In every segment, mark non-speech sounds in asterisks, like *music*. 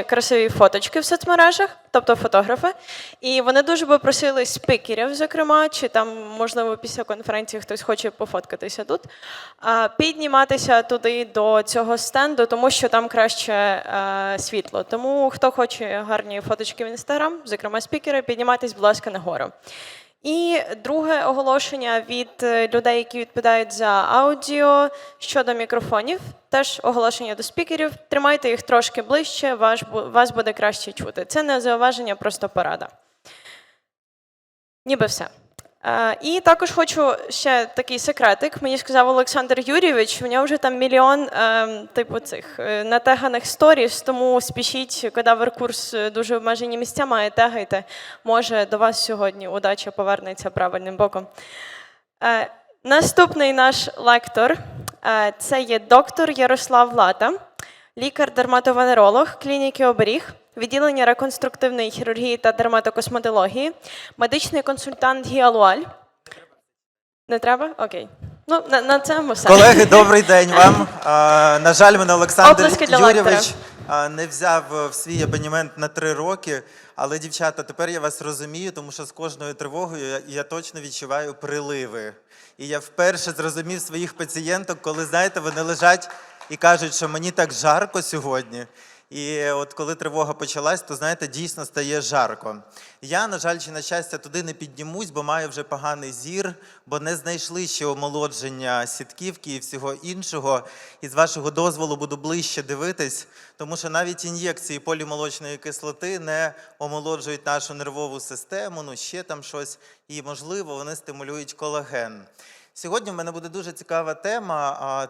красиві фоточки в соцмережах, тобто фотографи. І вони дуже би просили спікерів, зокрема, чи там, можливо, після конференції хтось хоче пофоткатися тут, підніматися туди до цього стенду, тому що там краще е, світло. Тому хто хоче гарні фоточки в інстаграм, зокрема спікери, піднімайтесь, будь ласка, нагору. І друге оголошення від е, людей, які відповідають за аудіо щодо мікрофонів. Теж оголошення до спікерів. Тримайте їх трошки ближче, вас буде краще чути. Це не зауваження, просто порада. Ніби все. Е, І також хочу ще такий секретик. Мені сказав Олександр Юрійович, у нього вже там мільйон е, типу цих е, натеганих сторіс, тому спішіть, кадавр курс е, дуже обмежені місця має, тегайте. Може, до вас сьогодні удача повернеться правильним боком. Наступний наш лектор це є доктор Ярослав Лата, лікар-дерматовенеролог клініки Оберіг, відділення реконструктивної хірургії та дерматокосметології, медичний консультант Гіалуаль. Не треба? Окей. Ну, на, на цьому все. Колеги, добрий день *laughs* вам. А, на жаль, мене Олександр Оплески для Юрійович лектора. а, не взяв е, в свій абонемент на три роки. Але, дівчата, тепер я вас розумію, тому що з кожною тривогою я, я точно відчуваю приливи. І я вперше зрозумів своїх пацієнток, коли, знаєте, вони лежать і кажуть, що мені так жарко сьогодні. І от коли тривога почалась, то знаєте, дійсно стає жарко. Я, на жаль, чи на щастя, туди не піднімусь, бо маю вже поганий зір, бо не знайшли ще омолодження сітківки і всього іншого. І з вашого дозволу буду ближче дивитись, тому що навіть ін'єкції полімолочної кислоти не омолоджують нашу нервову систему, ну ще там щось, і можливо вони стимулюють колаген. Сьогодні в мене буде дуже цікава тема.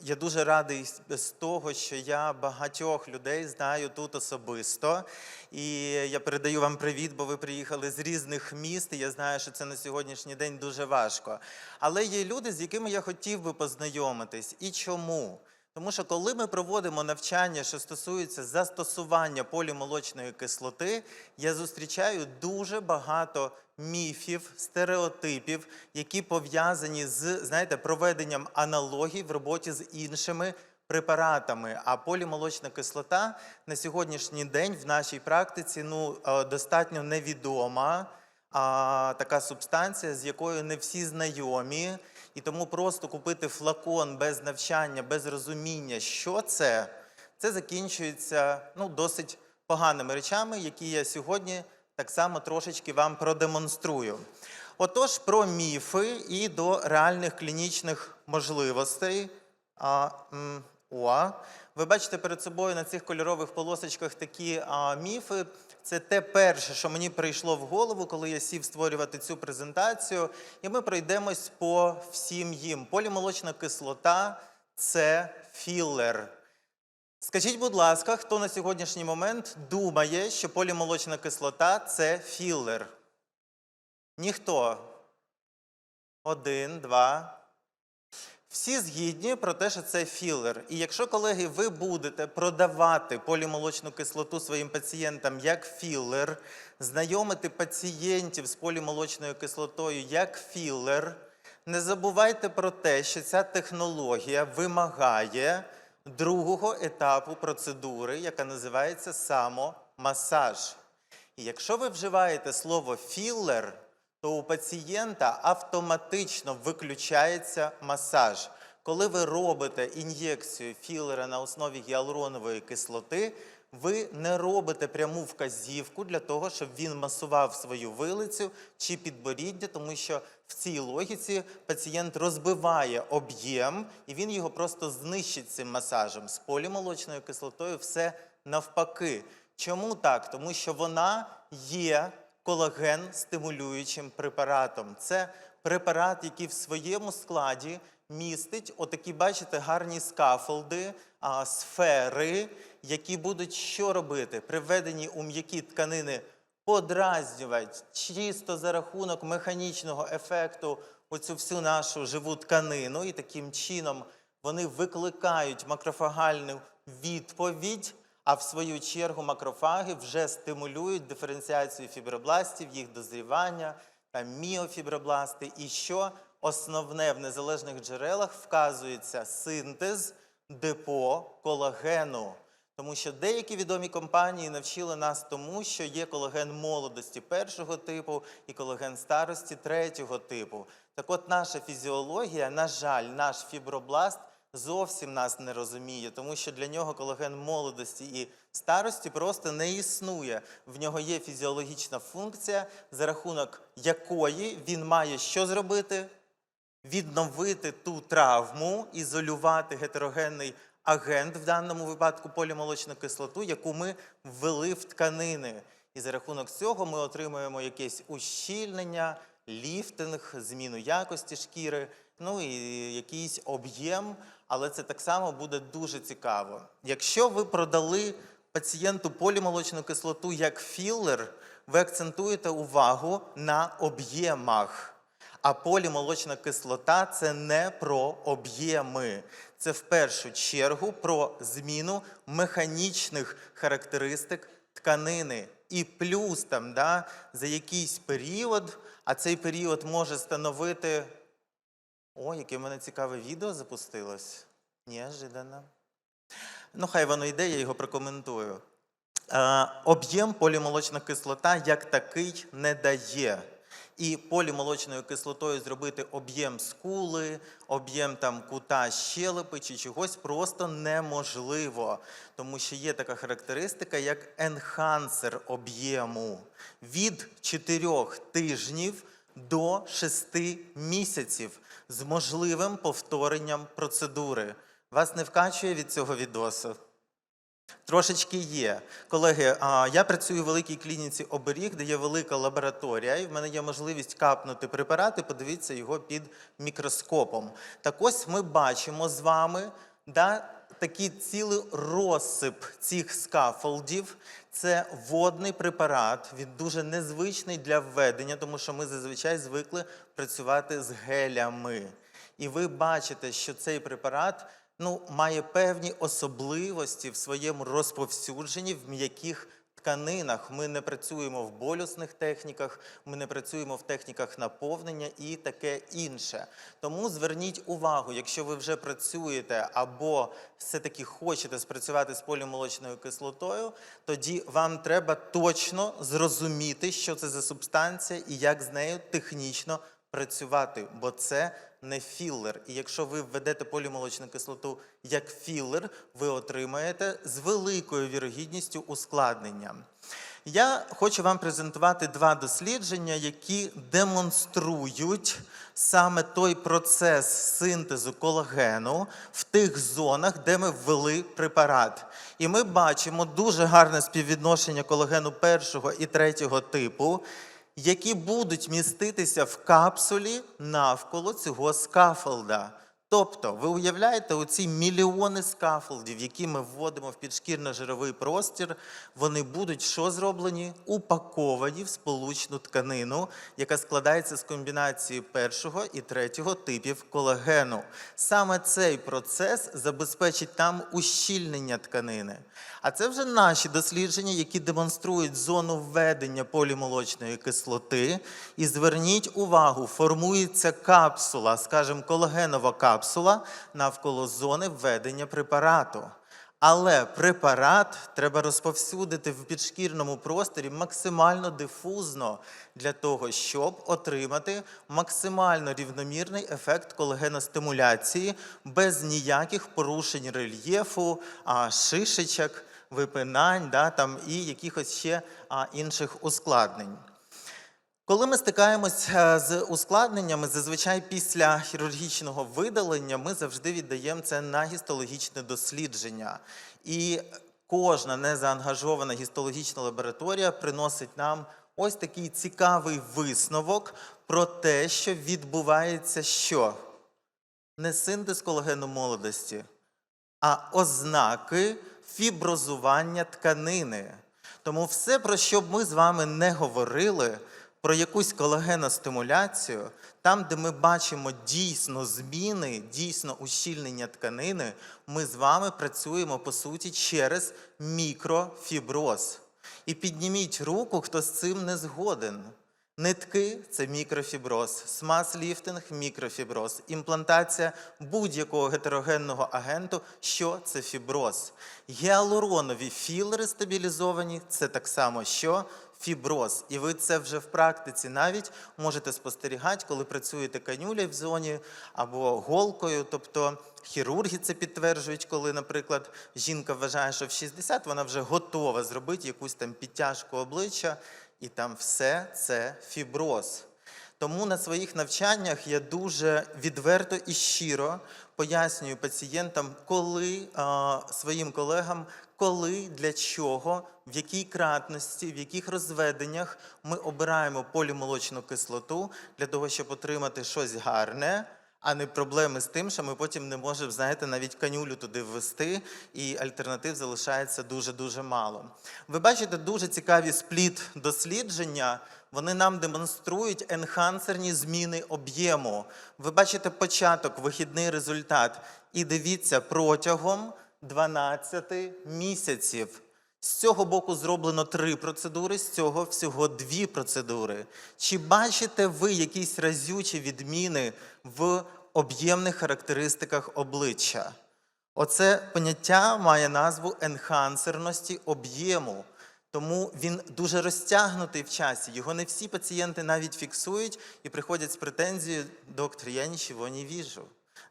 Я дуже радий з того, що я багатьох людей знаю тут особисто. І я передаю вам привіт, бо ви приїхали з різних міст. І я знаю, що це на сьогоднішній день дуже важко. Але є люди, з якими я хотів би познайомитись. І чому? Тому що коли ми проводимо навчання, що стосується застосування полімолочної кислоти, я зустрічаю дуже багато міфів, стереотипів, які пов'язані з знаєте, проведенням аналогій в роботі з іншими препаратами. А полімолочна кислота на сьогоднішній день в нашій практиці ну, е, достатньо невідома. А, така субстанція, з якою не всі знайомі, і тому просто купити флакон без навчання, без розуміння, що це, це закінчується ну, досить поганими речами, які я сьогодні так само трошечки вам продемонструю. Отож, про міфи і до реальних клінічних можливостей. А, м, о, ви бачите перед собою на цих кольорових полосочках такі а, міфи. Це те перше, що мені прийшло в голову, коли я сів створювати цю презентацію. І ми пройдемось по всім їм. Полімолочна кислота це філер. Скажіть, будь ласка, хто на сьогоднішній момент думає, що полімолочна кислота це філер? Ніхто. Один, два. Всі згідні про те, що це філер. І якщо, колеги, ви будете продавати полімолочну кислоту своїм пацієнтам як філер, знайомити пацієнтів з полімолочною кислотою як філер, не забувайте про те, що ця технологія вимагає другого етапу процедури, яка називається самомасаж. І якщо ви вживаєте слово філер, то у пацієнта автоматично виключається масаж. Коли ви робите ін'єкцію філера на основі гіалуронової кислоти, ви не робите пряму вказівку для того, щоб він масував свою вилицю чи підборіддя, тому що в цій логіці пацієнт розбиває об'єм і він його просто знищить цим масажем. З полімолочною кислотою все навпаки. Чому так? Тому що вона є колаген стимулюючим препаратом. Це препарат, який в своєму складі містить отакі, бачите, гарні скафолди, сфери, які будуть що робити? Приведені у м'які тканини подразнювати чисто за рахунок механічного ефекту оцю всю нашу живу тканину, і таким чином вони викликають макрофагальну відповідь, а в свою чергу макрофаги вже стимулюють диференціацію фібробластів, їх дозрівання, міофібробласти. І що основне в незалежних джерелах вказується синтез депо колагену. Тому що деякі відомі компанії навчили нас тому, що є колаген молодості першого типу і колаген старості третього типу. Так от наша фізіологія, на жаль, наш фібробласт зовсім нас не розуміє, тому що для нього колаген молодості і старості просто не існує. В нього є фізіологічна функція, за рахунок якої він має що зробити? відновити ту травму, ізолювати гетерогенний агент, в даному випадку полімолочну кислоту, яку ми ввели в тканини. І за рахунок цього ми отримуємо якесь ущільнення, ліфтинг, зміну якості шкіри, ну і якийсь об'єм, але це так само буде дуже цікаво. Якщо ви продали пацієнту полімолочну кислоту як філер, ви акцентуєте увагу на об'ємах. А полімолочна кислота це не про об'єми. Це в першу чергу про зміну механічних характеристик тканини. І плюс там, да, за якийсь період, а цей період може становити. О, яке в мене цікаве відео запустилось. Неожиданно. Ну, хай воно йде, я його прокоментую. Е, об'єм полімолочна кислота як такий не дає. І полімолочною кислотою зробити об'єм скули, об'єм там кута щелепи чи чогось просто неможливо, тому що є така характеристика, як енхансер об'єму від 4 тижнів до 6 місяців з можливим повторенням процедури. Вас не вкачує від цього відосу? Трошечки є. Колеги, я працюю в великій клініці оберіг, де є велика лабораторія, і в мене є можливість капнути препарати, подивіться його під мікроскопом. Так ось ми бачимо з вами да, такий цілий розсип цих скафолдів. Це водний препарат, він дуже незвичний для введення, тому що ми зазвичай звикли працювати з гелями. І ви бачите, що цей препарат ну, має певні особливості в своєму розповсюдженні в м'яких тканинах. Ми не працюємо в болісних техніках, ми не працюємо в техніках наповнення і таке інше. Тому зверніть увагу, якщо ви вже працюєте або все-таки хочете спрацювати з полімолочною кислотою, тоді вам треба точно зрозуміти, що це за субстанція і як з нею технічно працювати, бо це не філер. І якщо ви введете полімолочну кислоту як філер, ви отримаєте з великою вірогідністю ускладнення. Я хочу вам презентувати два дослідження, які демонструють саме той процес синтезу колагену в тих зонах, де ми ввели препарат. І ми бачимо дуже гарне співвідношення колагену першого і третього типу, які будуть міститися в капсулі навколо цього скафолда. Тобто, ви уявляєте, оці мільйони скафолдів, які ми вводимо в підшкірно-жировий простір, вони будуть що зроблені? Упаковані в сполучну тканину, яка складається з комбінації першого і третього типів колагену. Саме цей процес забезпечить там ущільнення тканини. А це вже наші дослідження, які демонструють зону введення полімолочної кислоти. І зверніть увагу, формується капсула, скажімо, колагенова капсула навколо зони введення препарату. Але препарат треба розповсюдити в підшкірному просторі максимально дифузно для того, щоб отримати максимально рівномірний ефект колагеностимуляції без ніяких порушень рельєфу, шишечок, випинань да, там, і якихось ще інших ускладнень. Коли ми стикаємося з ускладненнями, зазвичай після хірургічного видалення ми завжди віддаємо це на гістологічне дослідження. І кожна незаангажована гістологічна лабораторія приносить нам ось такий цікавий висновок про те, що відбувається що? Не синтез колагену молодості, а ознаки фіброзування тканини. Тому все, про що б ми з вами не говорили, про якусь колагеностимуляцію, там, де ми бачимо дійсно зміни, дійсно ущільнення тканини, ми з вами працюємо по суті через мікрофіброз. І підніміть руку, хто з цим не згоден. Нитки це мікрофіброз, смаз-ліфтинг мікрофіброз, імплантація будь-якого гетерогенного агенту, що це фіброз. Гіалуронові філери стабілізовані це так само що фіброз. І ви це вже в практиці навіть можете спостерігати, коли працюєте канюлею в зоні або голкою. Тобто хірурги це підтверджують, коли, наприклад, жінка вважає, що в 60 вона вже готова зробити якусь там підтяжку обличчя, і там все це фіброз. Тому на своїх навчаннях я дуже відверто і щиро пояснюю пацієнтам, коли а, своїм колегам, коли, для чого, в якій кратності, в яких розведеннях ми обираємо полімолочну кислоту для того, щоб отримати щось гарне, а не проблеми з тим, що ми потім не можемо, знаєте, навіть канюлю туди ввести, і альтернатив залишається дуже-дуже мало. Ви бачите дуже цікаві спліт дослідження. Вони нам демонструють енхансерні зміни об'єму. Ви бачите початок, вихідний результат. І дивіться протягом 12 місяців. З цього боку зроблено три процедури, з цього всього дві процедури. Чи бачите ви якісь разючі відміни в об'ємних характеристиках обличчя? Оце поняття має назву енхансерності об'єму. Тому він дуже розтягнутий в часі. Його не всі пацієнти навіть фіксують і приходять з претензією, доктор, я нічого не віжу.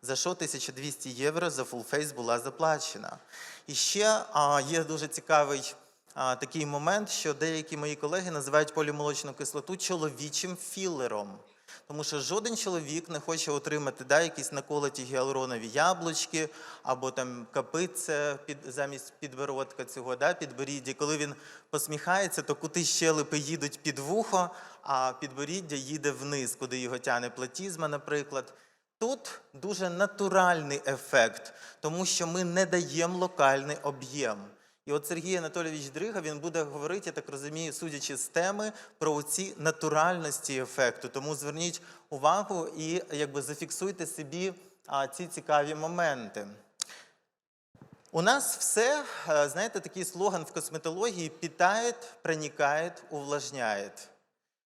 За що 1200 євро за фулфейс була заплачена? І ще є дуже цікавий такий момент, що деякі мої колеги називають полімолочну кислоту чоловічим філером. Тому що жоден чоловік не хоче отримати да, якісь наколоті гіалуронові яблучки або там капиця під, замість підбородка цього да, підборіддя. Коли він посміхається, то кути щелепи їдуть під вухо, а підборіддя їде вниз, куди його тяне платізма, наприклад. Тут дуже натуральний ефект, тому що ми не даємо локальний об'єм. І от Сергій Анатолійович Дрига він буде говорити, я так розумію, судячи з теми, про ці натуральності ефекту. Тому зверніть увагу і якби зафіксуйте собі а, ці цікаві моменти. У нас все, е, знаєте, такий слоган в косметології питає, проникає, увлажняє.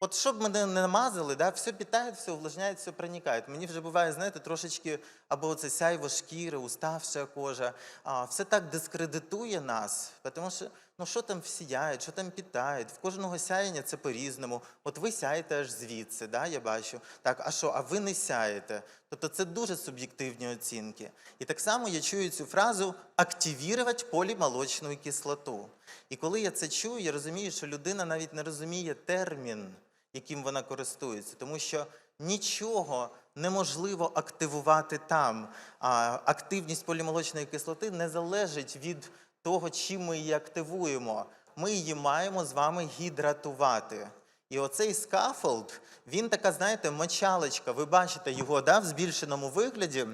От щоб мене не намазали, да, все питає, все увлажняє, все проникає. Мені вже буває, знаєте, трошечки або це сяйво шкіри, уставша кожа. А, все так дискредитує нас, тому що ну що там сіяють, що там питають, в кожного сяєння це по-різному. От ви сяєте аж звідси, да, я бачу. Так, а що, а ви не сяєте? Тобто це дуже суб'єктивні оцінки. І так само я чую цю фразу активувати полімолочну кислоту. І коли я це чую, я розумію, що людина навіть не розуміє термін, яким вона користується, тому що нічого неможливо активувати там. А активність полімолочної кислоти не залежить від того, чим ми її активуємо. Ми її маємо з вами гідратувати. І оцей скафолд, він така, знаєте, мочалочка. Ви бачите його да, в збільшеному вигляді.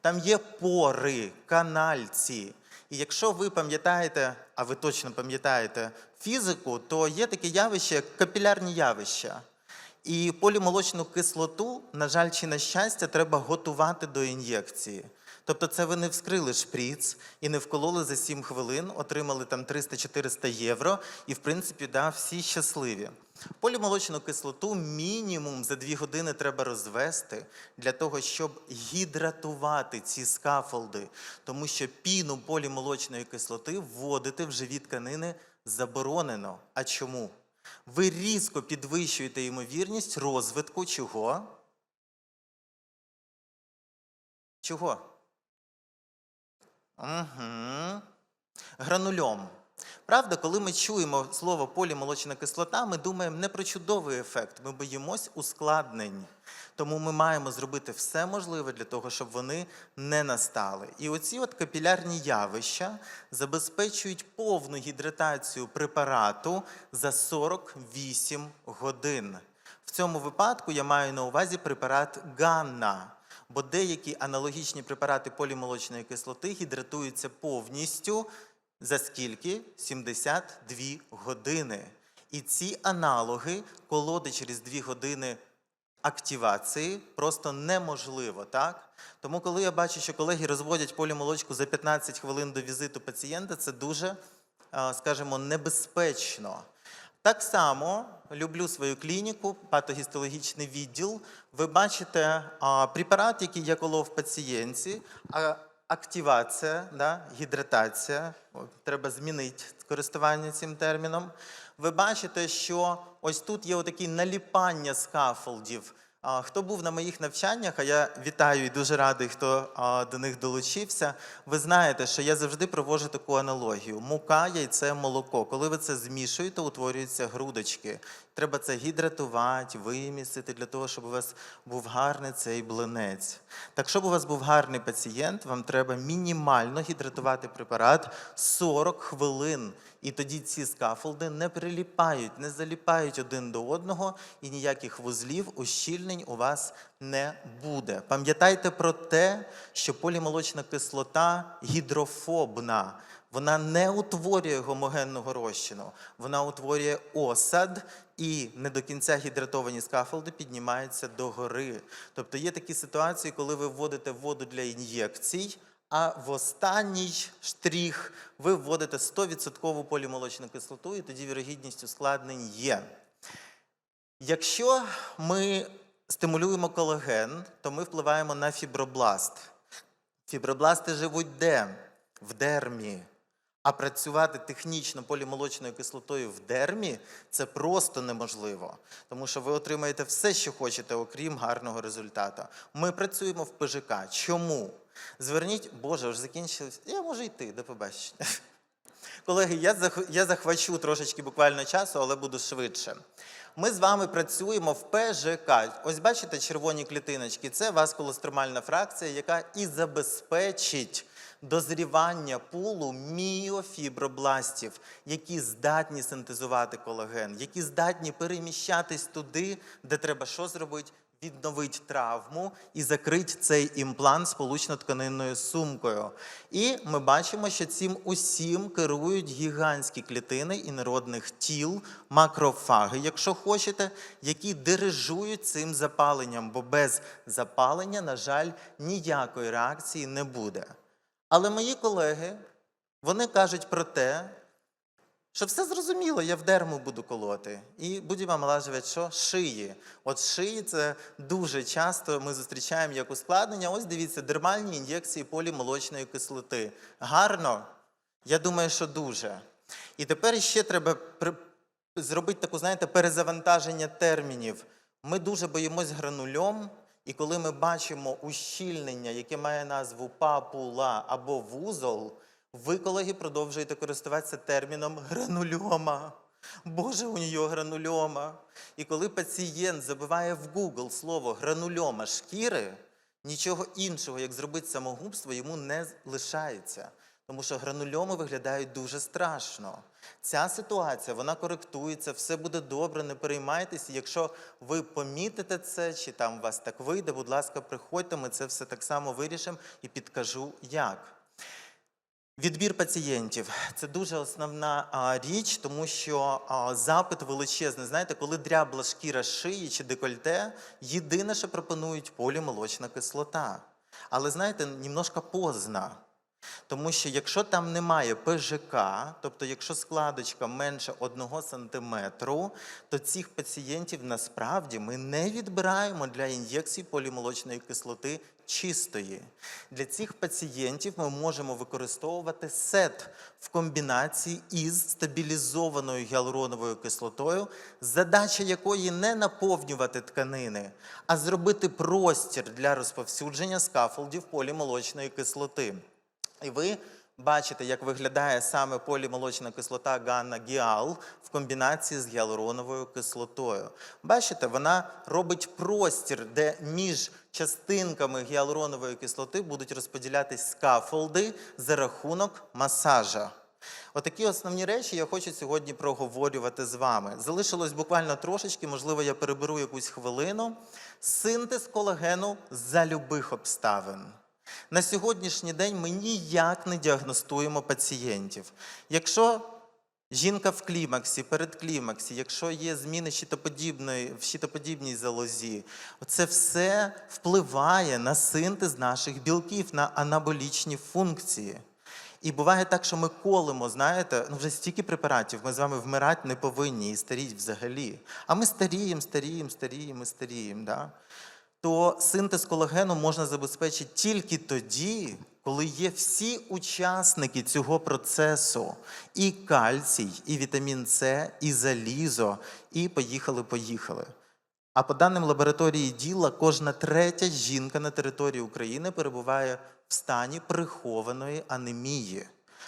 Там є пори, канальці. І якщо ви пам'ятаєте, а ви точно пам'ятаєте фізику, то є таке явище, як капілярні явища. І полімолочну кислоту, на жаль, чи на щастя, треба готувати до ін'єкції. Тобто це ви не вскрили шприц і не вкололи за 7 хвилин, отримали там 300-400 євро, і в принципі да, всі щасливі. Полімолочну кислоту мінімум за 2 години треба розвести для того, щоб гідратувати ці скафолди, тому що піну полімолочної кислоти вводити в живі тканини заборонено. А чому? Ви різко підвищуєте ймовірність розвитку чого? Чого? Угу. Гранульом. Правда, коли ми чуємо слово полімолочна кислота, ми думаємо не про чудовий ефект, ми боїмось ускладнень. Тому ми маємо зробити все можливе для того, щоб вони не настали. І оці от капілярні явища забезпечують повну гідратацію препарату за 48 годин. В цьому випадку я маю на увазі препарат Ганна, бо деякі аналогічні препарати полімолочної кислоти гідратуються повністю за скільки? 72 години. І ці аналоги колоди через 2 години активації просто неможливо, так? Тому, коли я бачу, що колеги розводять полімолочку за 15 хвилин до візиту пацієнта, це дуже, скажімо, небезпечно. Так само люблю свою клініку, патогістологічний відділ. Ви бачите а, препарат, який я колов пацієнтці, а, активація, да, гідратація. Треба змінити користування цим терміном. Ви бачите, що ось тут є отакі наліпання скафолдів. Хто був на моїх навчаннях, а я вітаю і дуже радий, хто до них долучився. Ви знаєте, що я завжди проводжу таку аналогію: мука, яйце, молоко. Коли ви це змішуєте, утворюються грудочки. Треба це гідратувати, вимісити для того, щоб у вас був гарний цей блинець. Так, щоб у вас був гарний пацієнт, вам треба мінімально гідратувати препарат 40 хвилин. І тоді ці скафолди не приліпають, не заліпають один до одного, і ніяких вузлів, ущільнень у вас не буде. Пам'ятайте про те, що полімолочна кислота гідрофобна. Вона не утворює гомогенного розчину, вона утворює осад, і не до кінця гідратовані скафолди піднімаються догори. Тобто є такі ситуації, коли ви вводите воду для ін'єкцій, а в останній штрих ви вводите 100% полімолочну кислоту, і тоді вірогідність ускладнень є. Якщо ми стимулюємо колаген, то ми впливаємо на фібробласт. Фібробласти живуть де? В дермі. А працювати технічно полімолочною кислотою в дермі це просто неможливо, тому що ви отримаєте все, що хочете, окрім гарного результату. Ми працюємо в ПЖК. Чому? Зверніть, Боже, вже закінчилось. Я можу йти, до побачення. *laughs* Колеги, я, зах- я захвачу трошечки буквально часу, але буду швидше. Ми з вами працюємо в ПЖК. Ось бачите червоні клітиночки. Це васкулостромальна фракція, яка і забезпечить дозрівання пулу міофібробластів, які здатні синтезувати колаген, які здатні переміщатись туди, де треба що зробити? Відновити травму і закрити цей імплант сполучно-тканинною сумкою. І ми бачимо, що цим усім керують гігантські клітини інородних тіл, макрофаги, якщо хочете, які дирижують цим запаленням, бо без запалення, на жаль, ніякої реакції не буде. Але мої колеги вони кажуть про те, що все зрозуміло, я в дерму буду колоти. І будемо омолажувати що? Шиї. От шиї це дуже часто ми зустрічаємо як ускладнення. Ось дивіться, дермальні ін'єкції полімолочної кислоти. Гарно? Я думаю, що дуже. І тепер ще треба зробити таку, знаєте, перезавантаження термінів. Ми дуже боїмось гранульом, і коли ми бачимо ущільнення, яке має назву папула або вузол, ви, колеги, продовжуєте користуватися терміном гранульома. Боже, у нього гранульома. І коли пацієнт забиває в Google слово гранульома шкіри, нічого іншого, як зробити самогубство, йому не лишається. Тому що гранульоми виглядають дуже страшно. Ця ситуація вона коректується, все буде добре, не переймайтеся. Якщо ви помітите це, чи там у вас так вийде, будь ласка, приходьте, ми це все так само вирішимо і підкажу як. Відбір пацієнтів це дуже основна а, річ, тому що а, запит величезний. Знаєте, коли дрябла шкіра шиї чи декольте, єдине, що пропонують полімолочна кислота. Але знаєте, немножко поздно. Тому що якщо там немає ПЖК, тобто якщо складочка менше 1 см, то цих пацієнтів насправді ми не відбираємо для ін'єкцій полімолочної кислоти чистої. Для цих пацієнтів ми можемо використовувати сет в комбінації із стабілізованою гіалуроновою кислотою, задача якої не наповнювати тканини, а зробити простір для розповсюдження скафолдів полімолочної кислоти. І ви бачите, як виглядає саме полімолочна кислота Ганна Гіал в комбінації з гіалуроновою кислотою. Бачите, вона робить простір, де між частинками гіалуронової кислоти будуть розподілятись скафолди за рахунок масажа. Отакі основні речі я хочу сьогодні проговорювати з вами. Залишилось буквально трошечки, можливо, я переберу якусь хвилину. Синтез колагену за любих обставин. На сьогоднішній день ми ніяк не діагностуємо пацієнтів. Якщо жінка в клімаксі, перед клімаксі, якщо є зміни щитоподібної, в щитоподібній залозі, це все впливає на синтез наших білків, на анаболічні функції. І буває так, що ми колимо, знаєте, ну вже стільки препаратів, ми з вами вмирати не повинні і старіть взагалі. А ми старіємо, старіємо, старіємо, старіємо. Да? То синтез колагену можна забезпечити тільки тоді, коли є всі учасники цього процесу: і кальцій, і вітамін С, і залізо, і поїхали-поїхали. А по даним лабораторії діла, кожна третя жінка на території України перебуває в стані прихованої анемії.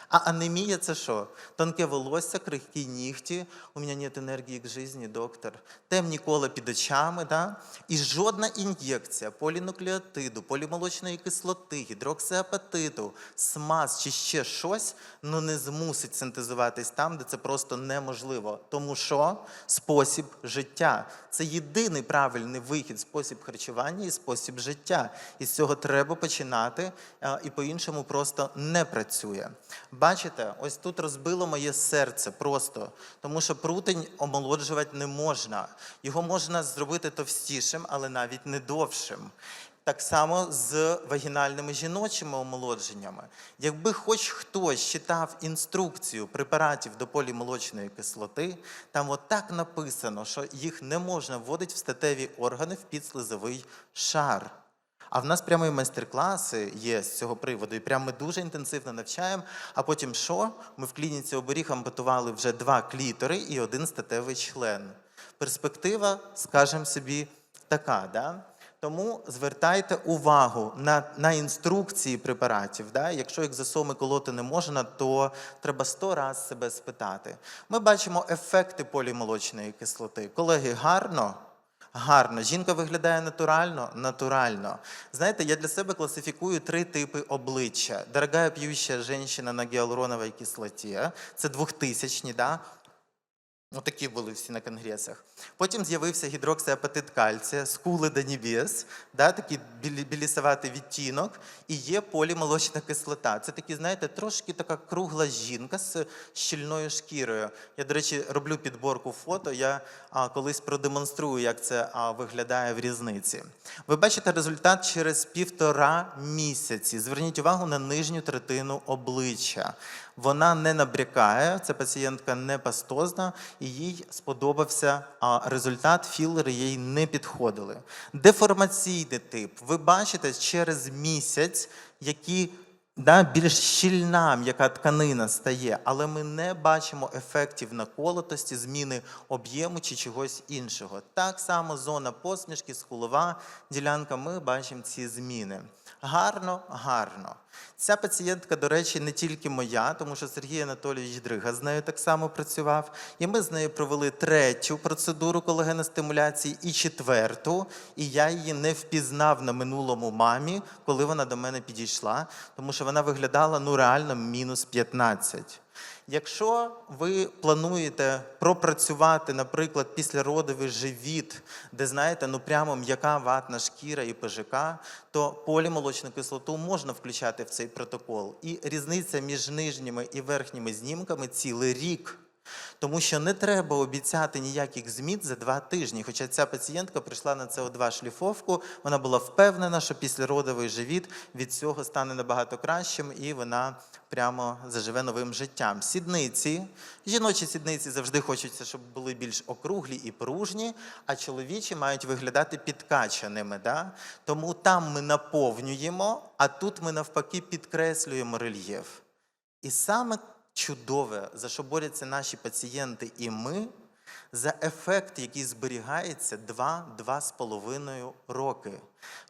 А анемія це що? Тонке волосся, крихкі нігті, у мене нет енергії к житті, доктор. Темні кола під очами, да? і жодна ін'єкція полінуклеотиду, полімолочної кислоти, гідроксиапатиту, смаз чи ще щось ну, не змусить синтезуватись там, де це просто неможливо. Тому що спосіб життя це єдиний правильний вихід, спосіб харчування і спосіб життя. І з цього треба починати, і по-іншому просто не працює. Бачите, ось тут розбило моє серце просто, тому що прутень омолоджувати не можна. Його можна зробити товстішим, але навіть не довшим. Так само з вагінальними жіночими омолодженнями. Якби хоч хтось читав інструкцію препаратів до полімолочної кислоти, там отак написано, що їх не можна вводити в статеві органи в підслизовий шар. А в нас прямо і майстер-класи є з цього приводу, і прямо ми дуже інтенсивно навчаємо. А потім що? Ми в клініці оберіг ампутували вже два клітори і один статевий член. Перспектива, скажемо собі, така. Да? Тому звертайте увагу на, на інструкції препаратів. Да? Якщо екзосоми колоти не можна, то треба сто раз себе спитати. Ми бачимо ефекти полімолочної кислоти. Колеги, гарно. Гарно. Жінка виглядає натурально? Натурально. Знаєте, я для себе класифікую три типи обличчя. Дорога п'юща жінка на гіалуроновій кислоті. Це двохтисячні, да? Ну, такі були всі на конгресах. Потім з'явився гідроксиапатит кальція, скули до небес, да, такий білі, білісуватий відтінок, і є полімолочна кислота. Це такі, знаєте, трошки така кругла жінка з щільною шкірою. Я, до речі, роблю підборку фото. Я а, колись продемонструю, як це а, виглядає в різниці. Ви бачите результат через півтора місяці. Зверніть увагу на нижню третину обличчя. Вона не набрякає, це пацієнтка не пастозна, і їй сподобався результат. Філери їй не підходили. Деформаційний тип. Ви бачите через місяць, які да, більш щільна м'яка тканина стає, але ми не бачимо ефектів наколотості, зміни об'єму чи чогось іншого. Так само зона посмішки, скулова ділянка, ми бачимо ці зміни. Гарно, гарно. Ця пацієнтка, до речі, не тільки моя, тому що Сергій Анатолійович Дрига з нею так само працював. І ми з нею провели третю процедуру колагеностимуляції і четверту. І я її не впізнав на минулому мамі, коли вона до мене підійшла, тому що вона виглядала ну реально мінус 15. Якщо ви плануєте пропрацювати, наприклад, післяродовий живіт, де знаєте, ну прямо м'яка ватна шкіра і ПЖК, то полімолочну кислоту можна включати в цей протокол. І різниця між нижніми і верхніми знімками цілий рік. Тому що не треба обіцяти ніяких змін за два тижні. Хоча ця пацієнтка прийшла на СО2 шліфовку, вона була впевнена, що післяродовий живіт від цього стане набагато кращим, і вона прямо заживе новим життям. Сідниці, жіночі сідниці завжди хочеться, щоб були більш округлі і пружні, а чоловічі мають виглядати підкачаними. Да? Тому там ми наповнюємо, а тут ми навпаки підкреслюємо рельєф. І саме чудове, за що борються наші пацієнти і ми, за ефект, який зберігається 2-2,5 роки.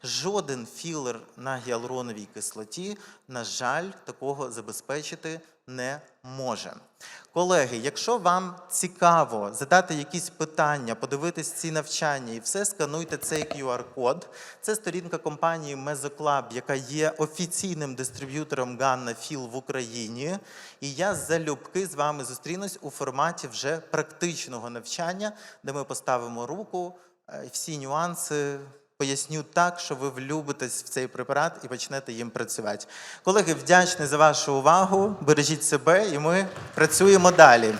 Жоден філер на гіалуроновій кислоті, на жаль, такого забезпечити не може. Колеги, якщо вам цікаво задати якісь питання, подивитись ці навчання і все, скануйте цей QR-код. Це сторінка компанії Мезоклаб, яка є офіційним дистриб'ютором Ганна Філ в Україні. І я залюбки з вами зустрінусь у форматі вже практичного навчання, де ми поставимо руку, е, всі нюанси. Поясню так, що ви влюбитесь в цей препарат і почнете їм працювати. Колеги, вдячний за вашу увагу. Бережіть себе, і ми працюємо далі.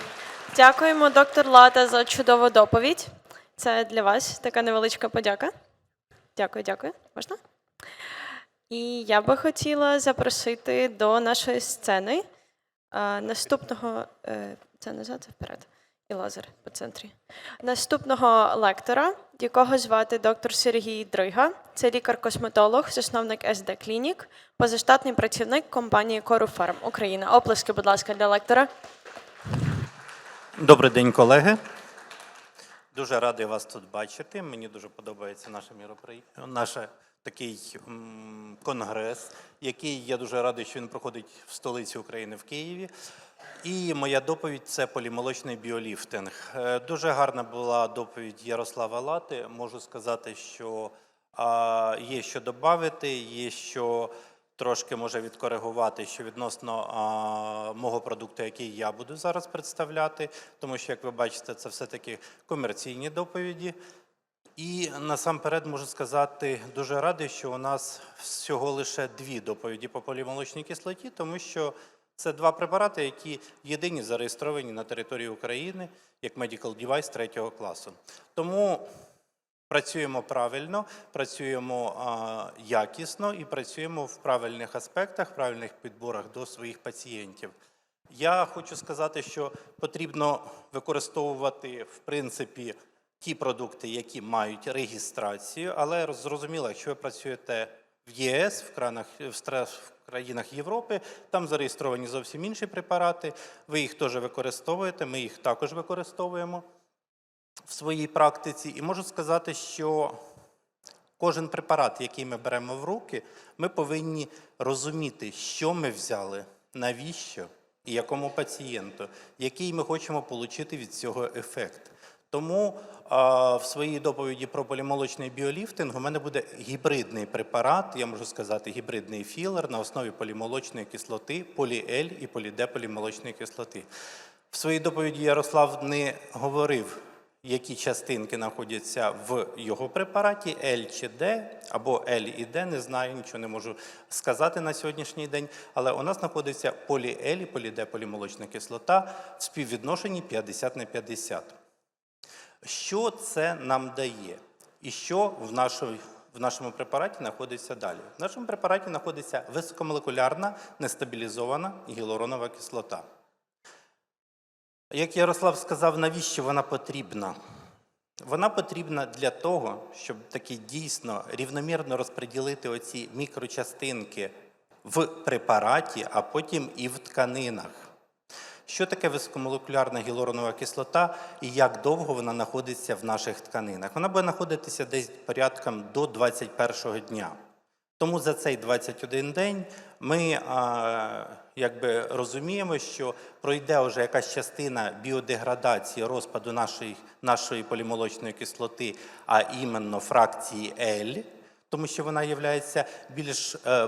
Дякуємо, доктор Лата, за чудову доповідь. Це для вас така невеличка подяка. Дякую, дякую. Можна? І я би хотіла запросити до нашої сцени Е, Наступного е, це назад, це вперед. І лазер по центрі. Наступного лектора, якого звати доктор Сергій Дрига. Це лікар-косметолог, засновник СД Клінік, позаштатний працівник компанії Коруфарм Україна. Оплески, будь ласка, для лектора. Добрий день, колеги. Дуже радий вас тут бачити. Мені дуже подобається наше міропри- наш такий конгрес, який я дуже радий, що він проходить в столиці України в Києві. І моя доповідь це полімолочний біоліфтинг. Е, Дуже гарна була доповідь Ярослава Лати. Можу сказати, що є що додати, є що трошки може відкоригувати, що відносно мого продукту, який я буду зараз представляти, тому що, як ви бачите, це все-таки комерційні доповіді. І насамперед можу сказати, дуже радий, що у нас всього лише дві доповіді по полімолочній кислоті, тому що це два препарати, які єдині зареєстровані на території України як medical device третього класу. Тому працюємо правильно, працюємо а, якісно і працюємо в правильних аспектах, правильних підборах до своїх пацієнтів. Я хочу сказати, що потрібно використовувати в принципі ті продукти, які мають реєстрацію, але зрозуміло, якщо ви працюєте в ЄС, в кранах в країнах Європи, там зареєстровані зовсім інші препарати. Ви їх теж використовуєте, ми їх також використовуємо в своїй практиці. І можу сказати, що кожен препарат, який ми беремо в руки, ми повинні розуміти, що ми взяли, навіщо і якому пацієнту, який ми хочемо отримати від цього ефект. Тому в своїй доповіді про полімолочний біоліфтинг у мене буде гібридний препарат, я можу сказати, гібридний філер на основі полімолочної кислоти, поліель і полідеполімолочної кислоти. В своїй доповіді Ярослав не говорив, які частинки знаходяться в його препараті, L чи D, або L і D, не знаю, нічого не можу сказати на сьогоднішній день. Але у нас знаходиться поліель і полідеполімолочна кислота в співвідношенні 50 на 50. Що це нам дає? І що в нашому, в нашому препараті знаходиться далі? В нашому препараті знаходиться високомолекулярна нестабілізована гіалуронова кислота. Як Ярослав сказав, навіщо вона потрібна? Вона потрібна для того, щоб таки дійсно рівномірно розподілити оці мікрочастинки в препараті, а потім і в тканинах. Що таке високомолекулярна гіалуронова кислота і як довго вона знаходиться в наших тканинах? Вона буде знаходитися десь порядком до 21 дня. Тому за цей 21 день ми а, якби розуміємо, що пройде вже якась частина біодеградації розпаду нашої, нашої полімолочної кислоти, а іменно фракції L, тому що вона є більш е,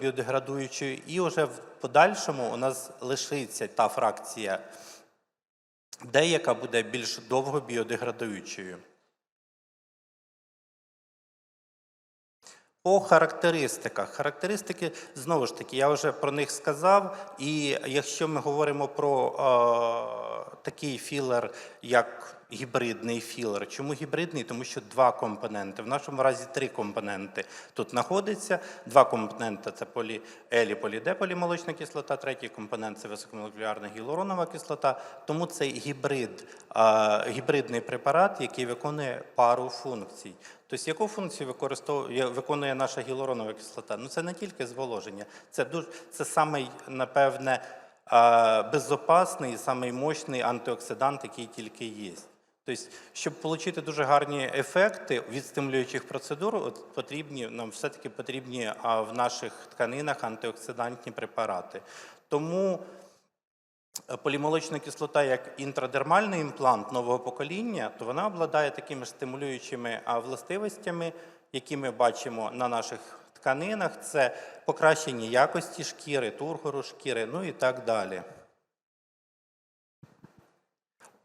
біодеградуючою, і вже в подальшому у нас лишиться та фракція деяка буде більш довго біодеградуючою. По характеристиках. Характеристики, знову ж таки, я вже про них сказав. І якщо ми говоримо про е, такий філер, як гібридний філер. Чому гібридний? Тому що два компоненти. В нашому разі три компоненти тут знаходяться. Два компоненти це полі елі полідеполімолочна кислота, третій компонент це високомолекулярна гіалуронова кислота. Тому це гібрид, е, гібридний препарат, який виконує пару функцій. Тобто, яку функцію виконує наша гіалуронова кислота? Ну це не тільки зволоження, це дуже це самий, напевне, безопасний, самий мощний антиоксидант, який тільки є. Тобто, щоб отримати дуже гарні ефекти від стимулюючих процедур, от потрібні нам все-таки потрібні в наших тканинах антиоксидантні препарати. Тому Полімолочна кислота як інтрадермальний імплант нового покоління, то вона обладає такими стимулюючими властивостями, які ми бачимо на наших тканинах. Це покращення якості шкіри, тургору шкіри, ну і так далі.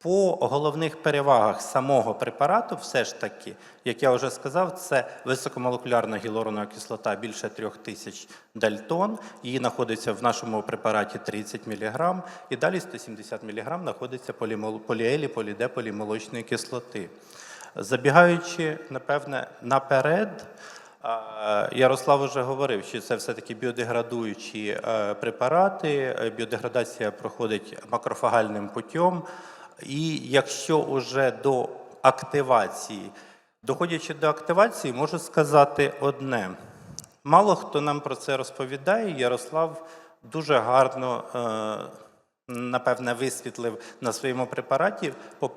По головних перевагах самого препарату, все ж таки, як я вже сказав, це високомолекулярна гіалуронова кислота більше 3000 дальтон. Її знаходиться в нашому препараті 30 мг, і далі 170 мг знаходиться поліелі, полідеполімолочної кислоти. Забігаючи, напевне, наперед, Ярослав вже говорив, що це все-таки біодеградуючі е, препарати. Е, Біодеградація проходить макрофагальним путем. І якщо вже до активації, доходячи до активації, можу сказати одне. Мало хто нам про це розповідає. Ярослав дуже гарно, е, напевне, висвітлив на своєму препараті по